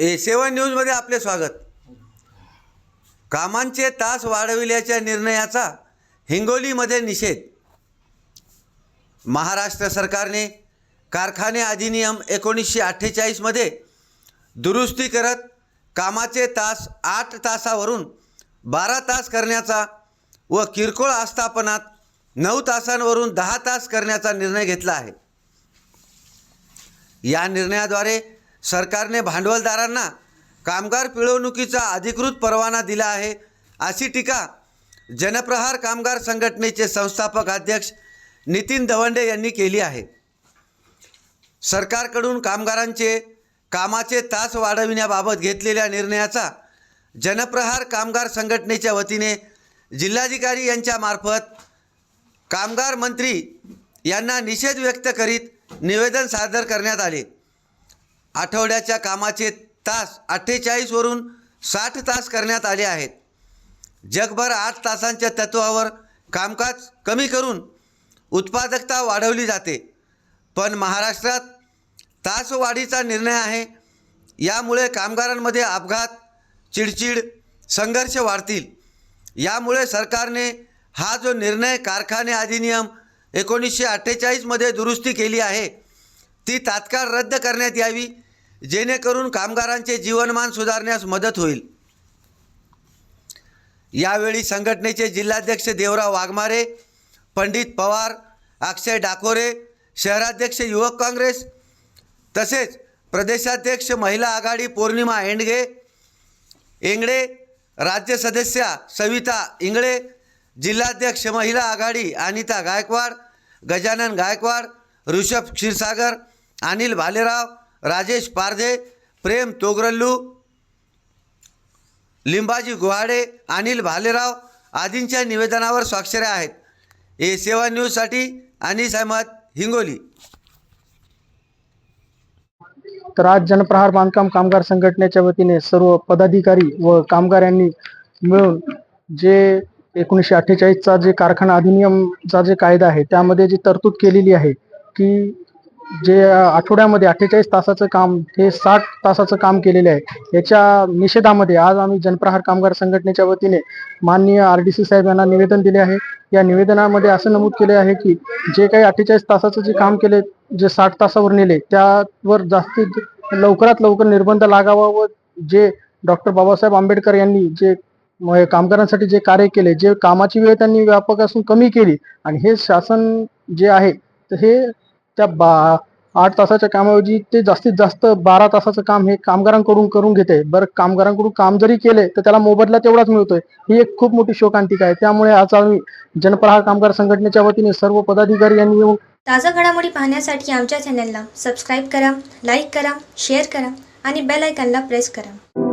ए सेवन न्यूजमध्ये आपले स्वागत. कामांचे तास वाढविल्याच्या निर्णयाचा हिंगोलीमध्ये निषेध. महाराष्ट्र सरकारने कारखाने अधिनियम एकोणीसशे अठ्ठेचाळीसमध्ये दुरुस्ती करत कामाचे तास आठ तासावरून बारा तास करण्याचा व किरकोळ आस्थापनात नऊ तासांवरून दहा तास करण्याचा निर्णय घेतला आहे. या निर्णयाद्वारे सरकारने भांडवलदारांना कामगार पिळवणुकीचा अधिकृत परवाना दिला आहे. अशी टीका जनप्रहार कामगार संघटनेचे संस्थापक अध्यक्ष नितीन दवंडे यांनी केली आहे. सरकारकडून कामगारांचे कामाचे तास वाढविण्याबाबत घेतलेल्या निर्णयाचा जनप्रहार कामगार संघटनेच्या वतीने जिल्हाधिकारी यांच्यामार्फत कामगार मंत्री यांना निषेध व्यक्त करीत निवेदन सादर करण्यात आले. आठवड्याच्या कामाचे तास अठ्ठेचाळीसवरून साठ तास करण्यात आले आहेत. जगभर आठ तासांच्या तत्वावर कामकाज कमी करून उत्पादकता वाढवली जाते. पण महाराष्ट्रात तासवाढीचा निर्णय आहे. यामुळे कामगारांमध्ये अपघात चिडचिड संघर्ष वाढतील. यामुळे सरकारने हा जो निर्णय कारखाने अधिनियम एकोणीसशे अठ्ठेचाळीसमध्ये दुरुस्ती केली आहे ती तात्काळ रद्द करण्यात यावी जेणेकरून कामगारांचे जीवनमान सुधारण्यास मदत होईल. यावेळी संघटनेचे जिल्हाध्यक्ष देवराव वाघमारे पंडित पवार अक्षय डाकोरे शहराध्यक्ष युवक काँग्रेस तसेच प्रदेशाध्यक्ष महिला आघाडी पौर्णिमा एंडगे एंगडे राज्य सदस्या सविता इंगळे जिल्हाध्यक्ष महिला आघाडी अनिता गायकवाड गजानन गायकवाड ऋषभ क्षीरसागर अनिल भालेराव राजेश पारधे प्रेम तोगरल्लू लिंबाजी गुहाडे अनिल भालेराव आदींच्या निवेदनावर स्वाक्षऱ्या आहेत. ए सेवा न्यूजसाठी अनिस अहमद हिंगोली. तर आज जनप्रहार बांधकाम कामगार संघटनेच्या वतीने सर्व पदाधिकारी व कामगार यांनी मिळून जे एकोणीसशे अठ्ठेचाळीसचा जे कारखाना अधिनियमचा जे कायदा आहे त्यामध्ये जी तरतूद केलेली आहे की जे आठवड्यामध्ये अठ्ठेचाळीस तासाचं काम हे साठ तासाचं काम केलेले आहे याच्या निषेधामध्ये आज आम्ही जनप्रहार कामगार संघटनेच्या वतीने माननीय आर डी सी साहेब यांना निवेदन दिले आहे. या निवेदनामध्ये असं नमूद केले आहे की जे काही अठ्ठेचाळीस तासाचं जे काम केले जे साठ तासावर नेले त्यावर जास्तीत लवकरात लवकर निर्बंध लागावा व जे डॉक्टर बाबासाहेब आंबेडकर यांनी जे कामगारांसाठी जे कार्य केले जे कामाची वेळ त्यांनी व्यापक असून कमी केली आणि हे शासन जे आहे तर हे त्या बा आठ तासाच्या कामाऐवजी ते जास्तीत जास्त बारा तासाचं काम हे कामगारांकडून करून घेते. बरं कामगारांकडून काम जरी केले तर त्याला मोबदला तेवढाच मिळतोय. ही एक खूप मोठी शोकांतिका आहे. त्यामुळे आज आम्ही जनप्रहार कामगार संघटनेच्या वतीने सर्व पदाधिकारी यांनी येऊन ताज्या घडामोडी पाहण्यासाठी आमच्या चॅनलला सबस्क्राईब करा लाईक करा शेअर करा आणि बेल आयकॉनला प्रेस करा.